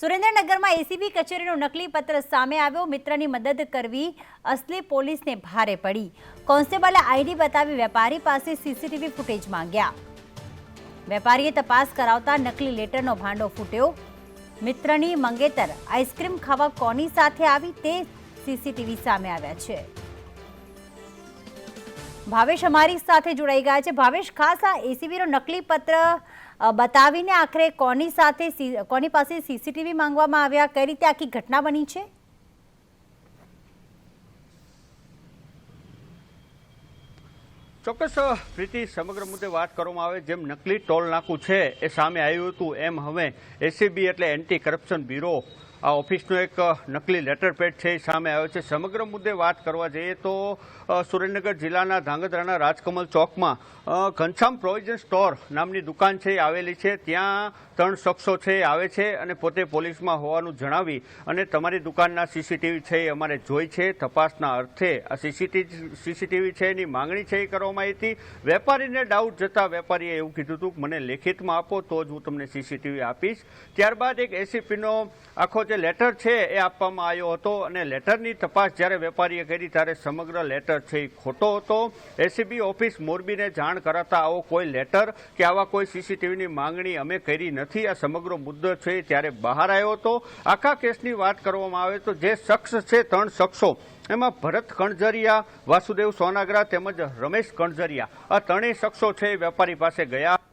સુરેન્દ્રનગરમાં એસીબી કચેરીનો નકલી પત્ર સામે આવ્યો. મિત્રની મદદ કરવી અસલી પોલીસને ભારે પડી. કોન્સ્ટેબલે આઈડી બતાવી વેપારી પાસે સીસીટીવી ફૂટેજ માંગ્યા. વેપારીએ તપાસ કરાવતા નકલી લેટરનો ભાંડો ફૂટ્યો. મિત્રની મંગેતર આઈસ્ક્રીમ ખાવા કોની સાથે આવી તે સીસીટીવી સામે આવ્યા છે. ભાવેશ અમારી સાથે જોડાઈ ગયા છે. ભાવેશ, ખાસ આ એસીબીનો નકલી પત્ર બતાવીને આખરે કોની સાથે કોની પાસે સીસીટીવી માંગવામાં આવ્યા, કઈ રીતે આખી ઘટના બની છે? ચોક્કસ પ્રીતિ, સમગ્ર મુદ્દે વાત કરવામાં આવે. જેમ નકલી ટોલ નાકું છે, એ સામે આવ્યું હતું, એમ હવે એસીબી એટલે એન્ટી કરપ્શન બ્યુરો આ ઓફિસનો એક નકલી લેટર પેડ છે, એ સામે આવ્યો છે. સમગ્ર મુદ્દે વાત કરવા જઈએ તો સુરેન્દ્રનગર જિલ્લાના ધાંગધ્રાના રાજકમલ ચોકમાં ઘનશ્યામ પ્રોવિઝન સ્ટોર નામની દુકાન છે આવેલી છે. ત્યાં ત્રણ શખ્સો છે આવે છે અને પોતે પોલીસમાં હોવાનું જણાવી અને તમારી દુકાનના સીસીટીવી છે, એ અમારે જોઈ છે. તપાસના અર્થે આ સીસીટીવી સીસીટીવી છે, એની માંગણી છે, એ કરવામાં આવી હતી. વેપારીને ડાઉટ જતા વેપારીએ એવું કીધું હતું મને લેખિતમાં આપો, તો જ હું તમને સીસીટીવી આપીશ. ત્યારબાદ એક એસીપીનો આખો જે લેટર છે એ આપવામાં આવ્યો હતો અને લેટરની તપાસ જ્યારે વેપારીએ કરી ત્યારે સમગ્ર લેટર છે એ ખોટો હતો. એસીબી ઓફિસ મોરબીને જાણ કરાતા આવો કોઈ લેટર કે આવા કોઈ સીસીટીવીની માંગણી અમે કરી નથી. આ સમગ્ર મુદ્દો છે ત્યારે બહાર આવ્યો હતો. આખા કેસની વાત કરવામાં આવે તો જે શખ્સ છે ત્રણ શખ્સો, એમાં ભરત કણઝરિયા વાસુદેવ સોનાગરા તેમજ રમેશ કણઝરિયા આ ત્રણેય શખ્સો છે વેપારી પાસે ગયા.